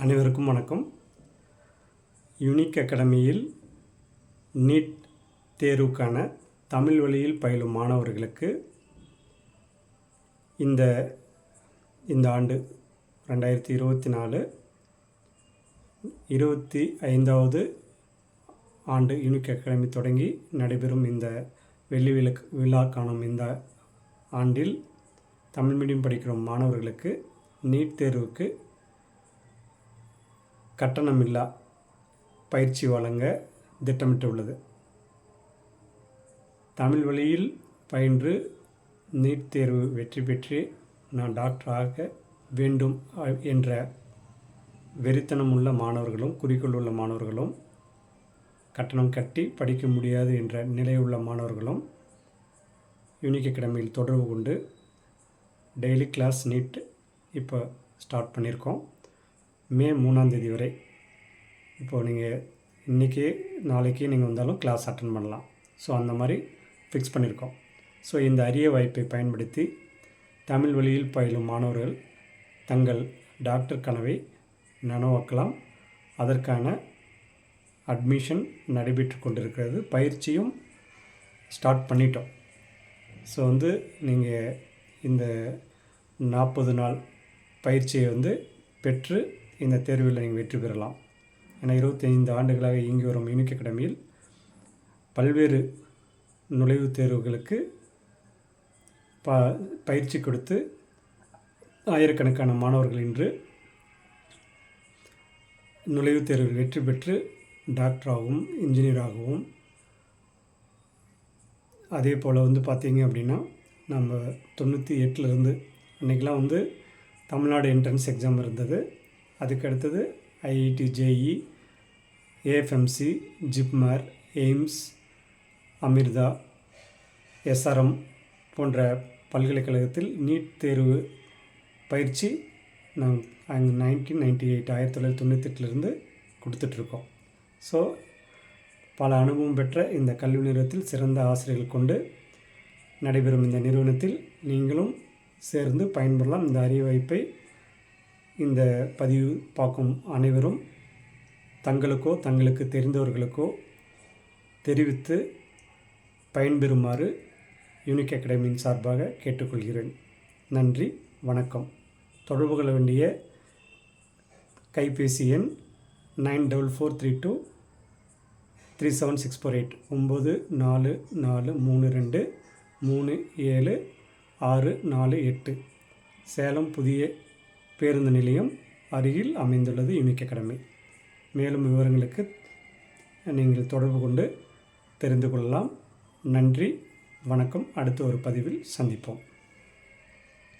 அனைவருக்கும் வணக்கம். யூனிக் அகாடமியில் நீட் தேர்வுக்கான தமிழ் வழியில் பயிலும் மாணவர்களுக்கு இந்த இந்த ஆண்டு ரெண்டாயிரத்தி இருபத்தி நாலு இருபத்தி ஐந்தாவது ஆண்டு யூனிக் அகாடமி தொடங்கி நடைபெறும் இந்த வெள்ளி விளக்கு விழா காணும் இந்த ஆண்டில் தமிழ் மீடியம் படிக்கிற மாணவர்களுக்கு நீட் தேர்வுக்கு கட்டணமில்லா பயிற்சி வழங்க திட்டமிட்டுள்ளது. தமிழ் வழியில் பயின்று நீட் தேர்வு வெற்றி பெற்று நான் டாக்டராக வேண்டும் என்ற வெறித்தனம் உள்ள மாணவர்களும் குறிக்கோள் உள்ள மாணவர்களும் கட்டணம் கட்டி படிக்க முடியாது என்ற நிலை உள்ள மாணவர்களும் யூனிக் அகாடமியில் தொடர்பு கொண்டு டெய்லி கிளாஸ் நீட் இப்போ ஸ்டார்ட் பண்ணியிருக்கோம். மே மூணாந்தேதி வரை. இப்போது நீங்கள் இன்றைக்கி நாளைக்கு நீங்கள் வந்தாலும் கிளாஸ் அட்டன் பண்ணலாம். ஸோ அந்த மாதிரி ஃபிக்ஸ் பண்ணியிருக்கோம் ஸோ இந்த அரிய வாய்ப்பை பயன்படுத்தி தமிழ் வழியில் பயிலும் மாணவர்கள் தங்கள் டாக்டர் கனவை நனவாக்கலாம். அதற்கான அட்மிஷன் நடைபெற்று கொண்டிருக்கிறது. பயிற்சியும் ஸ்டார்ட் பண்ணிட்டோம். ஸோ வந்து நீங்கள் இந்த நாற்பது நாள் பயிற்சியை வந்து பெற்று இந்த தேர்வில் நீங்கள் வெற்றி பெறலாம். என இருபத்தைந்து ஆண்டுகளாக இயங்கி வரும் யூனிக் அகாடமியில் பல்வேறு நுழைவுத் தேர்வுகளுக்கு ப பயிற்சி கொடுத்து ஆயிரக்கணக்கான மாணவர்கள் இன்று நுழைவுத் தேர்வில் வெற்றி பெற்று டாக்டராகவும் இன்ஜினியராகவும். அதே போல் வந்து பார்த்திங்க அப்படின்னா நம்ம தொண்ணூற்றி எட்டுலேருந்து அன்றைக்கெலாம் வந்து தமிழ்நாடு என்ட்ரன்ஸ் எக்ஸாம் இருந்தது. அதுக்கு அடுத்தது IIT JEE AFMC JIPMER AIIMS Amrita SRM போன்ற பல்கலைக்கழகத்தில் நீட் தேர்வு பயிற்சி நான் அங்கே நைன்டீன் நைன்டி எயிட் ஆயிரத்தி தொள்ளாயிரத்தி தொண்ணூத்தெட்டுலேருந்து கொடுத்துட்ருக்கோம். ஸோ பல அனுபவம் பெற்ற இந்த கல்வி நிறுவனத்தில் சிறந்த ஆசிரியர்கள் கொண்டு நடைபெறும் இந்த நிறுவனத்தில் நீங்களும் சேர்ந்து பயன்பெறலாம். இந்த அறிவாய்ப்பை இந்த பதிவு பார்க்கும் அனைவரும் தங்களுக்கோ தங்களுக்கு தெரிந்தவர்களுக்கோ தெரிவித்து பயன்பெறுமாறு யூனிக் அகாடமியின் சார்பாக கேட்டுக்கொள்கிறேன். நன்றி வணக்கம். தொடர்பு கொள்ள வேண்டிய கைபேசி எண் nine double four three two three seven six four eight ஒம்பது நாலு நாலு மூணு ரெண்டு மூணு ஏழு ஆறு நாலு எட்டு. சேலம் புதிய பேருந்து நிலையம் அருகில் அமைந்துள்ளது யூனிக் அகாடமி. மேலும் விவரங்களுக்கு நீங்கள் தொடர்பு கொண்டு தெரிந்து கொள்ளலாம். நன்றி வணக்கம். அடுத்த ஒரு பதிவில் சந்திப்போம்.